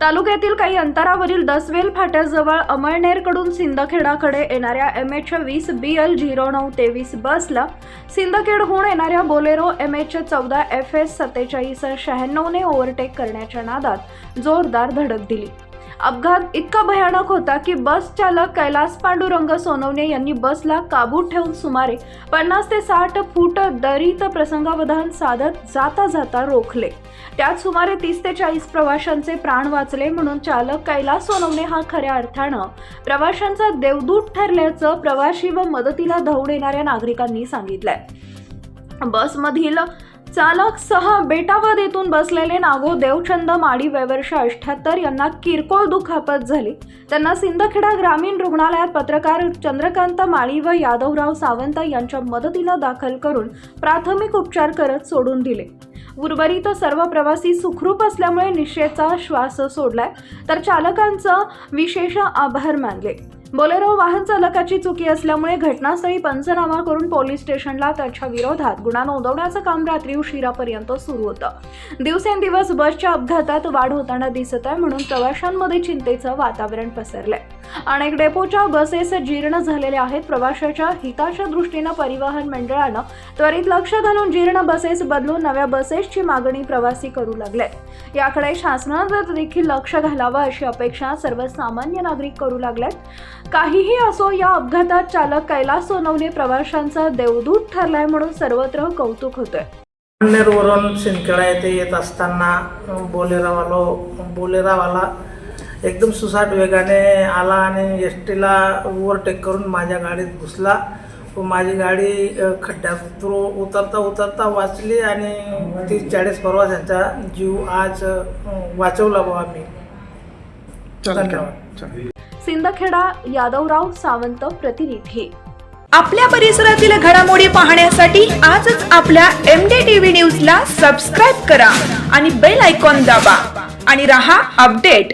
तालुक्यातील काही अंतरावरील दसवेल फाट्याजवळ अमळनेरकडून सिंदखेडाकडे येणाऱ्या एम एच वीस बी एल झिरो नऊ तेवीस बसला सिंदखेडहून येणाऱ्या बोलेरो एम एच चौदा एफ एस सत्तेचाळीस शहाण्णवने ओव्हरटेक करण्याच्या नादात जोरदार धडक दिली. अपघात इतका भयानक होता की बस चालक कैलास पांडुरंग सोनवणे यांनी बसला काबूत ठेवून सुमारे पन्नास ते साठ फूट दरीत प्रसंगावधान साधत जाता जाता रोखले. त्यात सुमारे तीस ते चाळीस प्रवाशांचे प्राण वाचले म्हणून चालक कैलास सोनवणे हा खऱ्या अर्थानं प्रवाशांचा देवदूत ठरल्याचं प्रवाशी व मदतीला धावून येणाऱ्या नागरिकांनी सांगितलंय. बसमधील चालक सहा बेटावद येथून बसलेले नागो देवचंद माडी वयवर्ष अठ्याहत्तर यांना किरकोळ दुखापत झाली. त्यांना सिंदखेडा ग्रामीण रुग्णालयात पत्रकार चंद्रकांत माळी व यादवराव सावंत यांच्या मदतीनं दाखल करून प्राथमिक उपचार करत सोडून दिले. उर्वरित सर्व प्रवासी सुखरूप असल्यामुळे निशेचा श्वास सोडलाय. तर चालकांचं विशेष आभार मानले. बोलेरो वाहन चालकाची चुकी असल्यामुळे घटनास्थळी पंचनामा करून पोलीस स्टेशनला त्याच्या विरोधात गुन्हा नोंदवण्याचं काम रात्री उशिरापर्यंत सुरू होतं. दिवसेंदिवस बसच्या अपघातात वाढ होताना दिसत आहे म्हणून प्रवाशांमध्ये चिंतेचं वातावरण पसरलंय. अनेक डेपोच्या बसेस जीर्ण झालेल्या आहेत. प्रवाशाच्या हिताच्या दृष्टीनं परिवहन मंडळानं त्वरित लक्ष घालून जीर्ण बसेस बदलून नव्या बसेसची मागणी प्रवासी करू लागले याकडे शासनानं देखील लक्ष घालावं अशी अपेक्षा सर्वसामान्य नागरिक करू लागलेत. काहीही असो या अपघातात चालक कैलास सोनवणे प्रवाशांचा देवदूत ठरलाय म्हणून सर्वत्र कौतुक होतंय. वरून शिंदखेडा येथे येत असताना बोलेरावालो बोलेरावाला एकदम सुसाट वेगाने आला आणि एस टीला ओव्हरटेक करून माझ्या गाडीत घुसला. व माझी गाडी खड्ड्यात उतरू उतरता उतरता वाचली आणि तीस चाळीस प्रवाशांचा जीव आज वाचवला बुवा आम्ही धन्यवाद. सिंदखेडा यादवराव सावंत प्रतिनिधी. आपल्या परिसरातील घडामोडी पाहण्यासाठी आजच आपल्या एम डी टीव्ही न्यूजला सबस्क्राईब करा आणि बेल आयकॉन दाबा. आणि रहा अपडेट.